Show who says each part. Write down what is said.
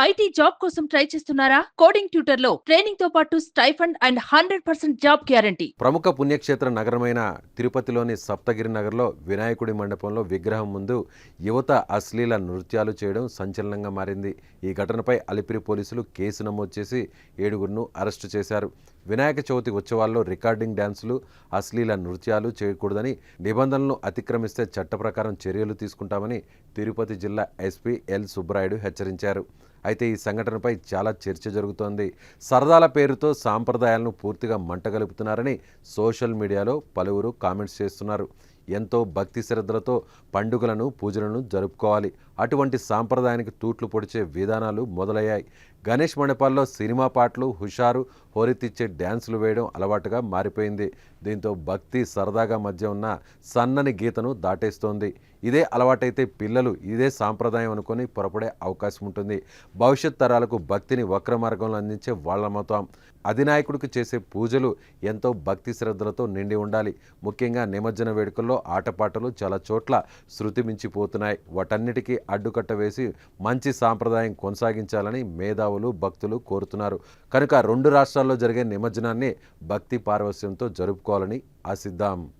Speaker 1: IT job కోసం try చేస్తున్నారా? Coding ట్యూటర్లో ట్రైనింగ్తో పాటు stipend and hundred percent job guarantee.
Speaker 2: ప్రముఖ పుణ్యక్షేత్ర నగరమైన తిరుపతిలోని సప్తగిరి నగర్లో వినాయకుడి మండపంలో విగ్రహం ముందు యువత అశ్లీల నృత్యాలు చేయడం సంచలనంగా మారింది. ఈ ఘటనపై అలిపిరి పోలీసులు కేసు నమోదు చేసి ఏడుగురును అరెస్టు చేశారు. వినాయక చవితి ఉత్సవాల్లో రికార్డింగ్ డ్యాన్సులు అశ్లీల నృత్యాలు చేయకూడదని నిబంధనలను అతిక్రమిస్తే చట్ట ప్రకారం చర్యలు తీసుకుంటామని తిరుపతి జిల్లా ఎస్పీ ఎల్ సుబ్బరాయుడు హెచ్చరించారు. అయితే ఈ సంఘటనపై చాలా చర్చ జరుగుతోంది. సరదాల పేరుతో సాంప్రదాయాలను పూర్తిగా మంటగలుపుతున్నారని సోషల్ మీడియాలో పలువురు కామెంట్స్ చేస్తున్నారు. ఎంతో భక్తి శ్రద్ధలతో పండుగలను పూజలను జరుపుకోవాలి. అటువంటి సాంప్రదాయానికి తూట్లు పొడిచే విధానాలు మొదలయ్యాయి. గణేష్ మండపాల్లో సినిమా పాటలు హుషారు హోరెత్తిచ్చే డ్యాన్సులు వేయడం అలవాటుగా మారిపోయింది. దీంతో భక్తి సరదాగా మధ్య ఉన్న సన్నని గీతను దాటేస్తోంది. ఇదే అలవాటైతే పిల్లలు ఇదే సాంప్రదాయం అనుకొని పొరపడే అవకాశం ఉంటుంది. భవిష్యత్ తరాలకు భక్తిని వక్ర మార్గంలో అందించే వాళ్ళమవుతాం. అధినాయకుడికి చేసే పూజలు ఎంతో భక్తి శ్రద్ధలతో నిండి ఉండాలి. ముఖ్యంగా నిమజ్జన వేడుకల్లో ఆటపాటలు చాలా చోట్ల శృతి మించిపోతున్నాయి. వాటన్నిటికీ అడ్డుకట్ట వేసి మంచి సాంప్రదాయం కొనసాగించాలని మేధావులు భక్తులు కోరుతున్నారు. కనుక రెండు రాష్ట్రాల్లో జరిగే నిమజ్జనాన్ని భక్తి పారవస్యంతో జరుపుకోవాలని ఆశిద్దాం.